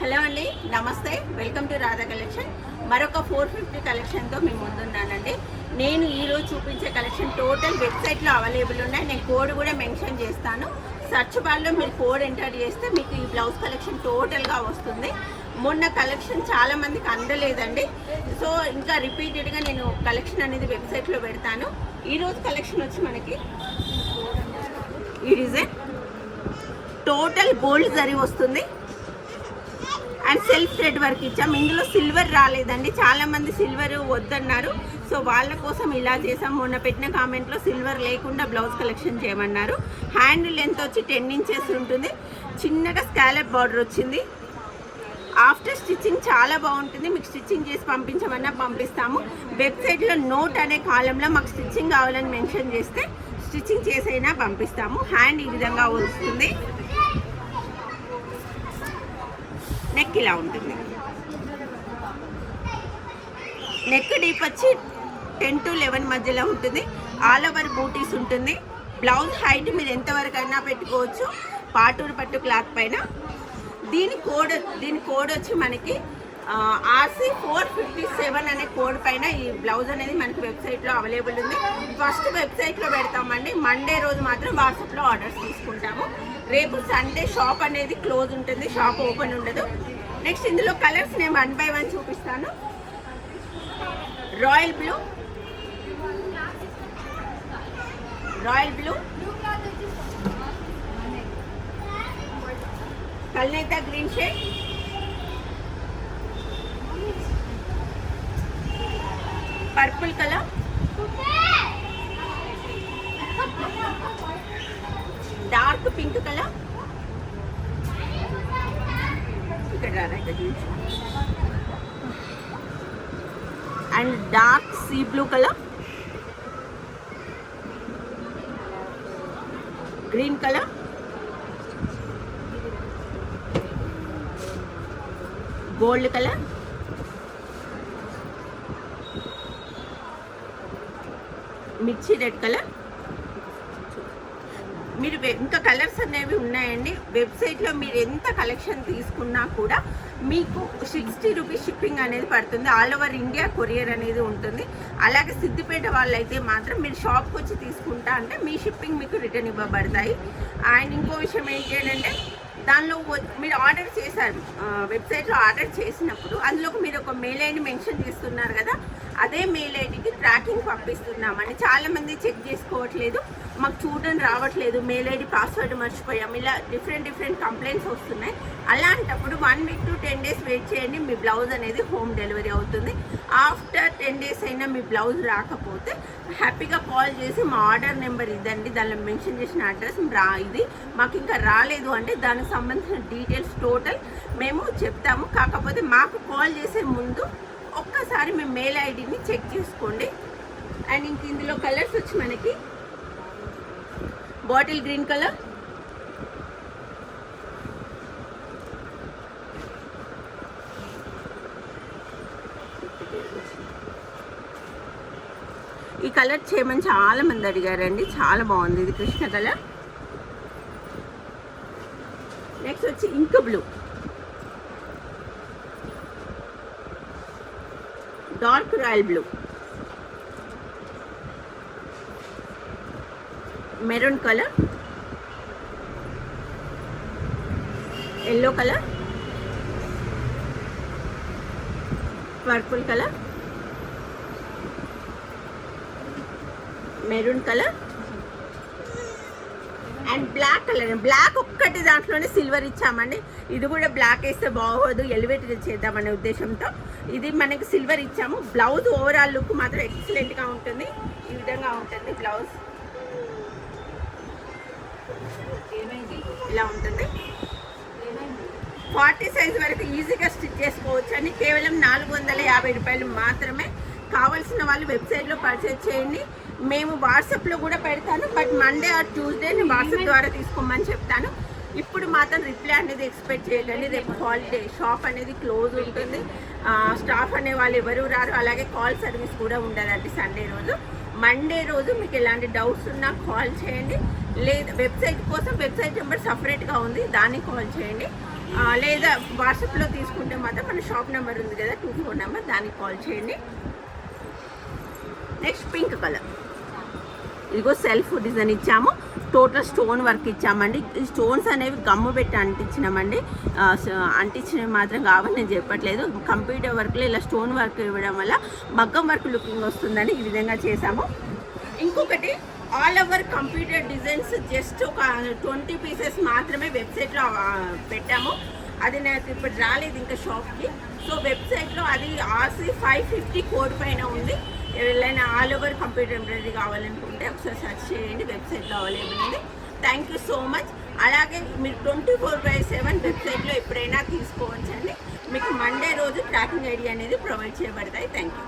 Hello అండి నమస్తే. Welcome to Radha collection మరొక ఫోర్ ఫిఫ్టీ కలెక్షన్తో మేము ముందున్నానండి. నేను ఈరోజు చూపించే కలెక్షన్ టోటల్ వెబ్సైట్లో అవైలబుల్ ఉన్నాయి. నేను కోడ్ కూడా మెన్షన్ చేస్తాను. సర్చ్ బార్లో మీరు కోడ్ ఎంటర్ చేస్తే మీకు ఈ బ్లౌజ్ కలెక్షన్ టోటల్గా వస్తుంది. మొన్న కలెక్షన్ చాలా మందికి అందలేదండి. సో ఇంకా రిపీటెడ్గా నేను కలెక్షన్ అనేది వెబ్సైట్లో పెడతాను. ఈరోజు కలెక్షన్ వచ్చి మనకి ఈ డిజైన్ టోటల్ గోల్డ్ జరి వస్తుంది. అండ్ సెల్ఫ్ థ్రెడ్ వర్క్ ఇచ్చాం. ఇందులో సిల్వర్ రాలేదండి. చాలామంది సిల్వర్ వద్దన్నారు. సో వాళ్ళ కోసం ఇలా చేసాం మొన్న పెట్టిన కామెంట్లో సిల్వర్ లేకుండా బ్లౌజ్ కలెక్షన్ చేయమన్నారు. హ్యాండ్ లెంత్ వచ్చి టెన్ ఇంచెస్ ఉంటుంది. చిన్నగా స్కాలప్ బార్డర్ వచ్చింది. ఆఫ్టర్ స్టిచ్చింగ్ చాలా బాగుంటుంది. మీకు స్టిచ్చింగ్ చేసి పంపించమన్నా పంపిస్తాము. వెబ్సైట్లో నోట్ అనే కాలంలో మాకు స్టిచ్చింగ్ కావాలని మెన్షన్ చేస్తే స్టిచ్చింగ్ చేసైనా పంపిస్తాము. హ్యాండ్ ఈ విధంగా వస్తుంది. నెక్ ఇలా ఉంటుంది. నెక్ డీప్ వచ్చి టెన్ టు లెవెన్ మధ్యలో ఉంటుంది. ఆల్ ఓవర్ బూటీస్ ఉంటుంది. బ్లౌజ్ హైట్ మీరు ఎంతవరకు అయినా పెట్టుకోవచ్చు. పాటూరు పట్టు క్లాత్ పైన. దీని కోడ్ దీని కోడ్ వచ్చి మనకి ఆర్సీ ఫోర్ ఫిఫ్టీ సెవెన్ అనే కోడ్ పైన ఈ బ్లౌజ్ అనేది మనకి వెబ్సైట్లో అవైలబుల్ ఉంది. ఫస్ట్ వెబ్సైట్లో పెడతామండి. మండే రోజు మాత్రం వాట్సాప్లో ఆర్డర్స్ తీసుకుంటాము. రేపు సండే షాప్ అనేది క్లోజ్ ఉంటుంది. షాప్ ఓపెన్ ఉండదు. నెక్స్ట్ ఇందులో కలర్స్ నేను వన్ బై వన్ చూపిస్తాను. Royal blue. Royal blue. కల్నేత green shade. Purple colour dark pink colour ఇక్కడ రారా ఇక్కడ చూసి and dark sea blue colour green colour gold colour మిర్చి రెడ్ కలర్. మీరు ఇంకా కలర్స్ అనేవి ఉన్నాయండి. వెబ్సైట్లో మీరు ఎంత కలెక్షన్ తీసుకున్నా కూడా మీకు సిక్స్టీ రూపీస్ షిప్పింగ్ అనేది పడుతుంది. ఆల్ ఓవర్ ఇండియా కొరియర్ అనేది ఉంటుంది. అలాగే సిద్దిపేట వాళ్ళైతే మాత్రం మీరు షాప్కి వచ్చి తీసుకుంటా అంటే మీ షిప్పింగ్ మీకు రిటర్న్ ఇవ్వబడతాయి. అండ్ ఇంకో విషయం ఏంటి అంటే దానిలో మీరు ఆర్డర్ చేశారు. వెబ్సైట్లో ఆర్డర్ చేసినప్పుడు అందులోకి మీరు ఒక మెయిల్ ఐడి మెన్షన్ చేస్తున్నారు కదా. అదే మెయిల్ ఐడికి ట్రాకింగ్ పంపిస్తున్నామని చాలా మంది చెక్ చేసుకోవట్లేదు మాకు చూడడం రావట్లేదు మెయిల్ ఐడి పాస్వర్డ్ మర్చిపోయాం ఇలా డిఫరెంట్ డిఫరెంట్ కంప్లైంట్స్ వస్తున్నాయి. అలాంటప్పుడు one week to ten days wait చేయండి మీ బ్లౌజ్ అనేది హోమ్ డెలివరీ అవుతుంది. ఆఫ్టర్ టెన్ డేస్ అయినా మీ బ్లౌజ్ రాకపోతే హ్యాపీగా కాల్ చేసి మా ఆర్డర్ నెంబర్ ఇదండి దానిలో మెన్షన్ చేసిన అడ్రస్ రా ఇది. మాకు ఇంకా రాలేదు అంటే దానికి సంబంధించిన డీటెయిల్స్ టోటల్ మేము చెప్తాము. కాకపోతే మాకు కాల్ చేసే ముందు ఒక్కసారి మీ మెయిల్ ఐడిని చెక్ చేసుకోండి. అండ్ ఇంక ఇందులో కలర్స్ వచ్చి మనకి బాటిల్ గ్రీన్ కలర్ ఈ కలర్ చేయమని చాలా మంది అడిగారండి. చాలా బాగుంది. ఇది కృష్ణ కలర్. నెక్స్ట్ వచ్చి ink blue. Dark royal blue. Maroon colour. Yellow colour. Purple colour. Maroon colour. And black colour. Black ఒక్కటి దాంట్లోనే సిల్వర్ ఇచ్చామండి. ఇది కూడా బ్లాక్ వేస్తే బాగోదు. ఎలివేట్ చేద్దామనే ఉద్దేశంతో ఇది మనకి సిల్వర్ ఇచ్చాము. బ్లౌజ్ ఓవరాల్ లుక్ మాత్రం ఎక్సలెంట్గా ఉంటుంది. ఈ విధంగా ఉంటుంది బ్లౌజ్ ఇలా ఉంటుంది. ఫార్టీ సైజ్ వరకు ఈజీగా స్టిచ్ చేసుకోవచ్చు అని కేవలం నాలుగు వందల యాభై రూపాయలు మాత్రమే. కావాల్సిన వాళ్ళు వెబ్సైట్లో పర్చేజ్ చేయండి. మేము వాట్సాప్లో కూడా పెడతాను బట్ మండే ఆర్ ట్యూస్డే నేను వాట్సాప్ ద్వారా తీసుకోమని చెప్తాను. ఇప్పుడు మాత్రం రిప్లై అనేది ఎక్స్పెక్ట్ చేయాలండి. రేపు హాలిడే షాప్ అనేది క్లోజ్ ఉంటుంది. స్టాఫ్ అనే వాళ్ళు ఎవరు రారు అలాగే కాల్ సర్వీస్ కూడా ఉండదండి సండే రోజు. మండే రోజు మీకు ఎలాంటి డౌట్స్ ఉన్నా కాల్ చేయండి. లేదా వెబ్సైట్ కోసం వెబ్సైట్ నెంబర్ సపరేట్గా ఉంది దాన్ని కాల్ చేయండి. లేదా వాట్సాప్లో తీసుకుంటే మాత్రం మన షాప్ నెంబర్ ఉంది కదా టూ ఫోర్ నెంబర్ దానికి కాల్ చేయండి. Next pink colour. ఇదిగో సెల్ఫ్ డిజైన్ ఇచ్చాము. టోటల్ స్టోన్ వర్క్ ఇచ్చామండి. స్టోన్స్ అనేవి గమ్ము పెట్టి అంటించినామండి. అంటించినవి మాత్రం కావాలని నేను చెప్పట్లేదు. కంప్యూటర్ వర్క్లో ఇలా స్టోన్ వర్క్ ఇవ్వడం వల్ల మగ్గం వర్క్ లుకింగ్ వస్తుందని ఈ విధంగా చేసాము ఇంకొకటి all over computer designs just ఒక ట్వంటీ పీసెస్ మాత్రమే వెబ్సైట్లో పెట్టాము. అది నాకు ఇప్పుడు రాలేదు ఇంకా షాప్కి సో వెబ్సైట్లో అది ఆర్సీ ఫైవ్ ఫిఫ్టీ కోడ్ పైన ఉంది. ఎవరైనా ఆల్ ఓవర్ కంప్యూటర్ ఎంబ్రాయిడరీ కావాలనుకుంటే ఒకసారి సెర్చ్ చేయండి వెబ్సైట్లో అవైలబుల్ ఉంది. థ్యాంక్ యూ సో మచ్ అలాగే మీరు ట్వంటీ ఫోర్ బై సెవెన్ వెబ్సైట్లో ఎప్పుడైనా తీసుకోవచ్చండి. మీకు మండే రోజు ట్రాకింగ్ ఐడి అనేది ప్రొవైడ్ చేయబడతాయి. Thank you